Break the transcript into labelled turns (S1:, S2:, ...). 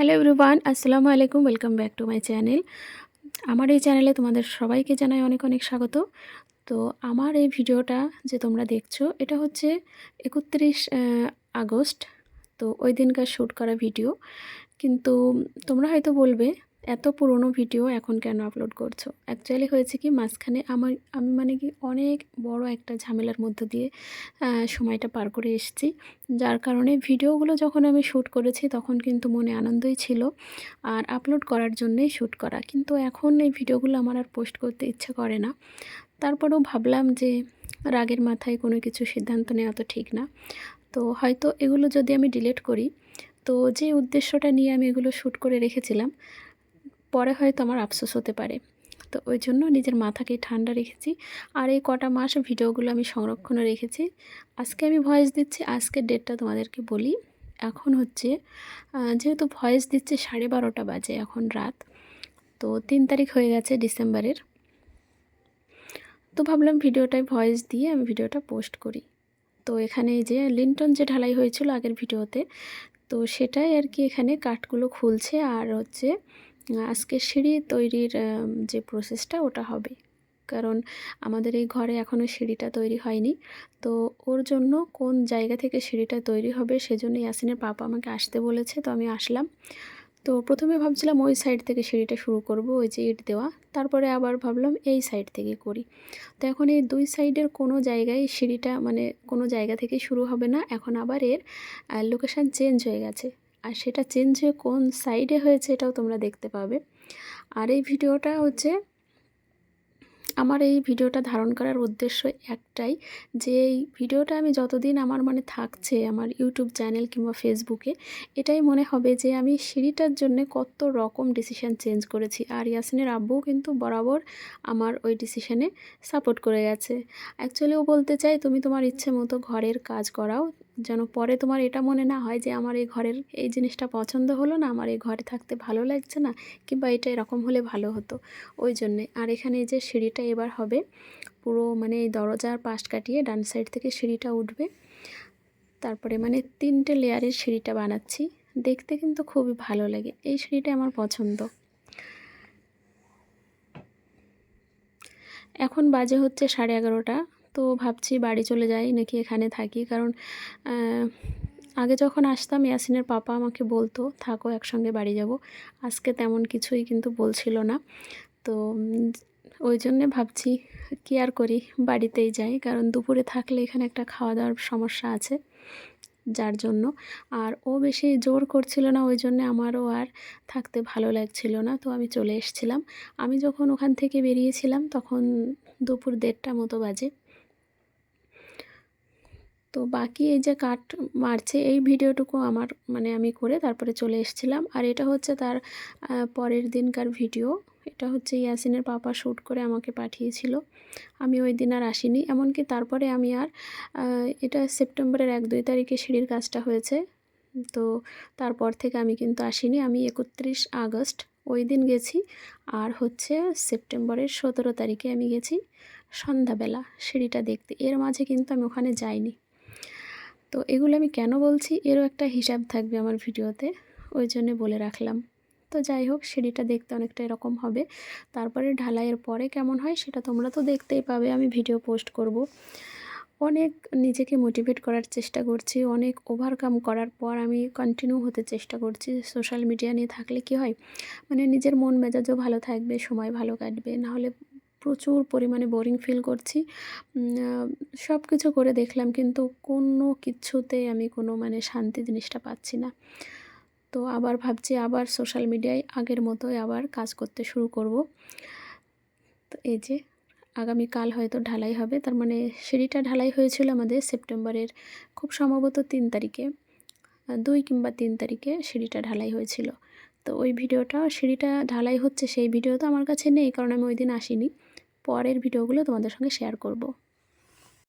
S1: Hello everyone, আসসালামু আলাইকুম, welcome back to my channel. আমার এই চ্যানেলে তোমাদের সবাইকে জানাই অনেক অনেক স্বাগত। তো আমার এই ভিডিওটা যে তোমরা দেখছ, এটা হচ্ছে একত্রিশ আগস্ট। তো ওই দিনকার শ্যুট করা ভিডিও। কিন্তু তোমরা হয়তো বলবে এত পুরনো ভিডিও এখন কেন আপলোড করছ? অ্যাকচুয়ালি হয়েছে কি, মাঝখানে আমার, আমি মানে কি অনেক বড় একটা ঝামেলার মধ্য দিয়ে সময়টা পার করে এসেছি। যার কারণে ভিডিওগুলো যখন আমি শ্যুট করেছি তখন কিন্তু মনে আনন্দই ছিল, আর আপলোড করার জন্যেই শ্যুট করা। কিন্তু এখন এই ভিডিওগুলো আমার আর পোস্ট করতে ইচ্ছে করে না। তারপরেও ভাবলাম যে রাগের মাথায় কোনো কিছু সিদ্ধান্ত নেওয়া তো ঠিক না। তো হয়তো এগুলো যদি আমি ডিলিট করি, তো যে উদ্দেশ্যটা নিয়ে আমি এগুলো শ্যুট করে রেখেছিলাম পরে হয়তো আমার আফসোস হতে পারে। তো ওই জন্য নিজের মাথাকে ঠান্ডা রেখেছি। আর এই কটা মাস ভিডিওগুলো আমি সংরক্ষণে রেখেছি। আজকে আমি ভয়েস দিচ্ছি আজকের ডেটটা তোমাদেরকে বলি। এখন হচ্ছে যেহেতু ভয়েস দিচ্ছে সাড়ে বারোটা বাজে এখন রাত, তো তিন তারিখ হয়ে গেছে ডিসেম্বরের। তো ভাবলাম ভিডিওটায় ভয়েস দিয়ে আমি ভিডিওটা পোস্ট করি। তো এখানে যে লিন্টন যে ঢালাই হয়েছিল আগের ভিডিওতে, তো সেটাই আর কি এখানে কাঠগুলো খুলছে। আর হচ্ছে আজকে সিঁড়ি তৈরির যে প্রসেসটা ওটা হবে। কারণ আমাদের এই ঘরে এখনও সিঁড়িটা তৈরি হয়নি। তো ওর জন্য কোন জায়গা থেকে সিঁড়িটা তৈরি হবে সেজন্য ইয়াসিনের পাপা আমাকে আসতে বলেছে, তো আমি আসলাম। তো প্রথমে ভাবছিলাম ওই সাইড থেকে সিঁড়িটা শুরু করব, ওই যে ইট দেওয়া। তারপরে আবার ভাবলাম এই সাইড থেকে করি। তো এখন এই দুই সাইডের কোনো জায়গায় সিঁড়িটা মানে কোনো জায়গা থেকে শুরু হবে না, এখন আবার এর লোকেশান চেঞ্জ হয়ে গেছে। আর সেটা চেঞ্জ হয়ে কোন সাইডে হয়েছে এটাও তোমরা দেখতে পাবে। আর এই ভিডিওটা হচ্ছে, আমার এই ভিডিওটা ধারণ করার উদ্দেশ্য একটাই যে এই ভিডিওটা আমি যতদিন আমার মানে থাকছে আমার ইউটিউব চ্যানেল কিংবা ফেসবুকে এটাই মনে হবে যে আমি সিঁড়িটার জন্য কত রকম ডিসিশান চেঞ্জ করেছি। আর ইয়াসিনের আব্বুও কিন্তু বরাবর আমার ওই ডিসিশানে সাপোর্ট করে গেছে। অ্যাকচুয়ালি ও বলতে চাই তুমি তোমার ইচ্ছে মতো ঘরের কাজ করাও যেন পরে তোমার এটা মনে না হয় যে আমার এই ঘরের এই জিনিসটা পছন্দ হলো না, আমার এই ঘরে থাকতে ভালো লাগছে না, কিংবা এটা এরকম হলে ভালো হতো। ওই জন্যে। আর এখানে যে সিঁড়িটা এবার হবে, পুরো মানে এই দরজার পাশ কাটিয়ে ডান সাইড থেকে সিঁড়িটা উঠবে। তারপরে মানে তিনটে লেয়ারের সিঁড়িটা বানাচ্ছি। দেখতে কিন্তু খুবই ভালো লাগে। এই সিঁড়িটা আমার পছন্দ। এখন বাজে হচ্ছে সাড়ে এগারোটা। তো ভাবছি বাড়ি চলে যাই, নাকি এখানে থাকি। কারণ আগে যখন আসতাম ইয়াসিনের পাপা আমাকে বলতো, থাকো, একসঙ্গে বাড়ি যাব। আজকে তেমন কিছুই কিন্তু বলছিল না। তো ওই জন্যে ভাবছি কি আর করি, বাড়িতেই যাই। কারণ দুপুরে থাকলে এখানে একটা খাওয়া দাওয়ার সমস্যা আছে, যার জন্য। আর ও বেশি জোর করছিল না, ওই জন্যে আমারও আর থাকতে ভালো লাগছিল না। তো আমি চলে এসছিলাম। আমি যখন ওখান থেকে বেরিয়েছিলাম, তখন দুপুর দেড়টা মতো বাজে। তো বাকি এই যে কাট মারছে, এই ভিডিওটুকু আমার মানে আমি করে তারপরে চলে এসেছিলাম। আর এটা হচ্ছে তার পরের দিনকার ভিডিও। এটা হচ্ছে ইয়াসিনের পাপা শ্যুট করে আমাকে পাঠিয়েছিল। আমি ওই দিন আর আসিনি। এমনকি তারপরে আমি আর এটা সেপ্টেম্বরের এক দুই তারিখে সিঁড়ির কাজটা হয়েছে। তো তারপর থেকে আমি কিন্তু আসিনি। আমি একত্রিশ আগস্ট ওই দিন গেছি। আর হচ্ছে সেপ্টেম্বরের সতেরো তারিখে আমি গেছি সন্ধ্যাবেলা সিঁড়িটা দেখতে। এর মাঝে কিন্তু আমি ওখানে যাইনি। তো এগুলো আমি কেন বলছি? এরও একটা হিসাব থাকবে আমার ভিডিওতে, ওই জন্যে বলে রাখলাম। তো যাই হোক, সিঁড়িটা দেখতে অনেকটা এরকম হবে। তারপরে ঢালাইয়ের পরে কেমন হয় সেটা তোমরা তো দেখতেই পাবে, আমি ভিডিও পোস্ট করব। অনেক নিজেকে মোটিভেট করার চেষ্টা করছি, অনেক ওভারকাম করার পর আমি কন্টিনিউ হতে চেষ্টা করছি সোশ্যাল মিডিয়া নিয়ে থাকলে কি হয়? মানে নিজের মন মেজাজও ভালো থাকবে, সময় ভালো কাটবে, নাহলে প্রচুর পরিমাণে বোরিং ফিল করছি। সব কিছু করে দেখলাম কিন্তু কোনো কিছুতেই আমি কোনো মানে শান্তি জিনিসটা পাচ্ছি না। তো আবার ভাবছি আবার সোশ্যাল মিডিয়ায় আগের মতোই আবার কাজ করতে শুরু করব। তো এই যে, আগামীকাল হয়তো ঢালাই হবে। তার মানে সিঁড়িটা ঢালাই হয়েছিল আমাদের সেপ্টেম্বরের খুব সম্ভবত তিন তারিখে। দুই কিংবা তিন তারিখে সিঁড়িটা ঢালাই হয়েছিল। তো ওই ভিডিওটা, সিঁড়িটা ঢালাই হচ্ছে সেই ভিডিও তো আমার কাছে নেই, কারণ আমি ওই দিন আসিনি। পরের ভিডিওগুলো তোমাদের সঙ্গে শেয়ার করব।